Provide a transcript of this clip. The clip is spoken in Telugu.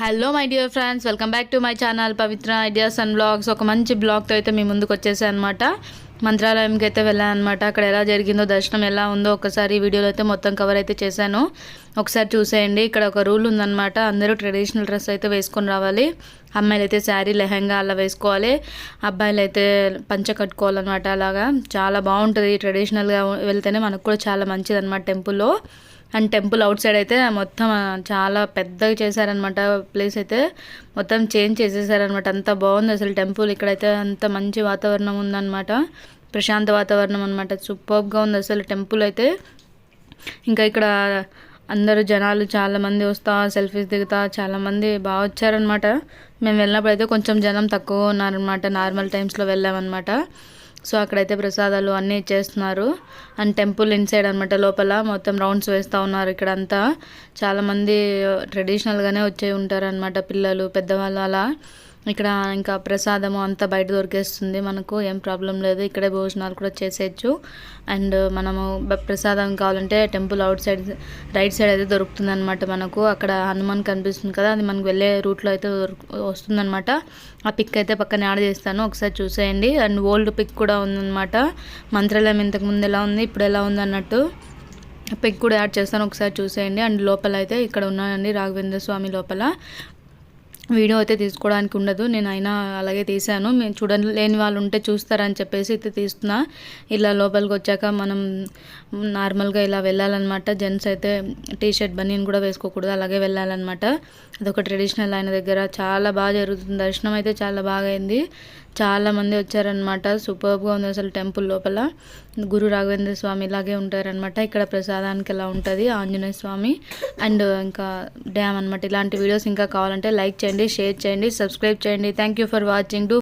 Hello my dear friends welcome back to my channel Pavitra ideas and blogs ఒక మంచి బ్లాగ్తో అయితే మీ ముందుకు వచ్చేసాను అనమాట మంత్రాలయంకి అయితే వెళ్ళాను అనమాట అక్కడ ఎలా జరిగిందో దర్శనం ఎలా ఉందో ఒకసారి వీడియోలో అయితే మొత్తం కవర్ అయితే చేశాను. ఒకసారి చూసేయండి. ఇక్కడ ఒక రూల్ ఉందన్నమాట. అందరూ ట్రెడిషనల్ డ్రెస్ అయితే వేసుకొని రావాలి. అమ్మాయిలు అయితే శారీ లెహంగా అలా వేసుకోవాలి. అబ్బాయిలు అయితే పంచ కట్టుకోవాలన్నమాట అలాగా. చాలా బాగుంటుంది ట్రెడిషనల్గా వెళ్తేనే మనకు కూడా చాలా మంచిది అనమాట టెంపుల్లో అండ్ టెంపుల్ అవుట్ సైడ్ అయితే మొత్తం చాలా పెద్దగా చేశారనమాట ప్లేస్ అయితే. మొత్తం చేంజ్ చేసేసారనమాట అంత బాగుంది అసలు టెంపుల్. ఇక్కడైతే అంత మంచి వాతావరణం ఉందన్నమాట. ప్రశాంత వాతావరణం అనమాట సూపర్గా ఉంది అసలు టెంపుల్ అయితే. ఇంకా ఇక్కడ అందరూ జనాలు చాలామంది వస్తా సెల్ఫీస్ దిగుతా చాలామంది బాగా వచ్చారనమాట మేము వెళ్ళినప్పుడు అయితే కొంచెం జనం తక్కువ ఉన్నారనమాట నార్మల్ టైమ్స్లో వెళ్ళామన్నమాట. సో అక్కడైతే ప్రసాదాలు అన్నీ ఇచ్చేస్తున్నారు అండ్ టెంపుల్ ఇన్సైడ్ అనమాట లోపల. మొత్తం రౌండ్స్ వేస్తూ ఉన్నారు ఇక్కడ అంతా చాలామంది ట్రెడిషనల్గానే వచ్చే ఉంటారనమాట పిల్లలు పెద్దవాళ్ళు అలా. ఇక్కడ ఇంకా ప్రసాదము అంతా బయట దొరికేస్తుంది. మనకు ఏం ప్రాబ్లం లేదు. ఇక్కడే భోజనాలు కూడా చేసేయచ్చు. అండ్ మనము ప్రసాదం కావాలంటే temple outside right side అయితే దొరుకుతుంది అనమాట మనకు. అక్కడ హనుమాన్ కనిపిస్తుంది కదా అది మనకు వెళ్ళే రూట్లో అయితే వస్తుందన్నమాట. ఆ పిక్ అయితే పక్కన యాడ్ చేస్తాను. ఒకసారి చూసేయండి. అండ్ ఓల్డ్ పిక్ కూడా ఉందన్నమాట. మంత్రాలయం ఇంతకుముందు ఎలా ఉంది ఇప్పుడు ఎలా ఉంది అన్నట్టు పిక్ కూడా యాడ్ చేస్తాను. ఒకసారి చూసేయండి. అండ్ లోపల అయితే ఇక్కడ ఉన్నాయండి రాఘవేంద్ర స్వామి లోపల. వీడియో అయితే తీసుకోవడానికి ఉండదు. నేను అయినా అలాగే తీశాను. మేము చూడలేని వాళ్ళు ఉంటే చూస్తారని చెప్పేసి అయితే తీస్తున్నా. ఇలా లోపలికి వచ్చాక మనం నార్మల్గా ఇలా వెళ్ళాలన్నమాట. జెంట్స్ అయితే టీ షర్ట్ బనీన్ కూడా వేసుకోకూడదు. అలాగే వెళ్ళాలన్నమాట. అదొక ట్రెడిషనల్ ఆయన దగ్గర చాలా బాగా జరుగుతుంది. దర్శనం అయితే చాలా బాగా అయింది. చాలా మంది వచ్చారనమాట సూపర్గా ఉంది అసలు టెంపుల్ లోపల. గురు రాఘవేంద్ర స్వామి ఇలాగే ఉంటారనమాట ఇక్కడ ప్రసాదానికి ఎలా ఉంటుంది ఆంజనేయ స్వామి. అండ్ ఇంకా డ్యామ్ అనమాట ఇలాంటి వీడియోస్ ఇంకా కావాలంటే లైక్ చేయండి షేర్ చేయండి సబ్స్క్రైబ్ చేయండి. Thank you for watching. Do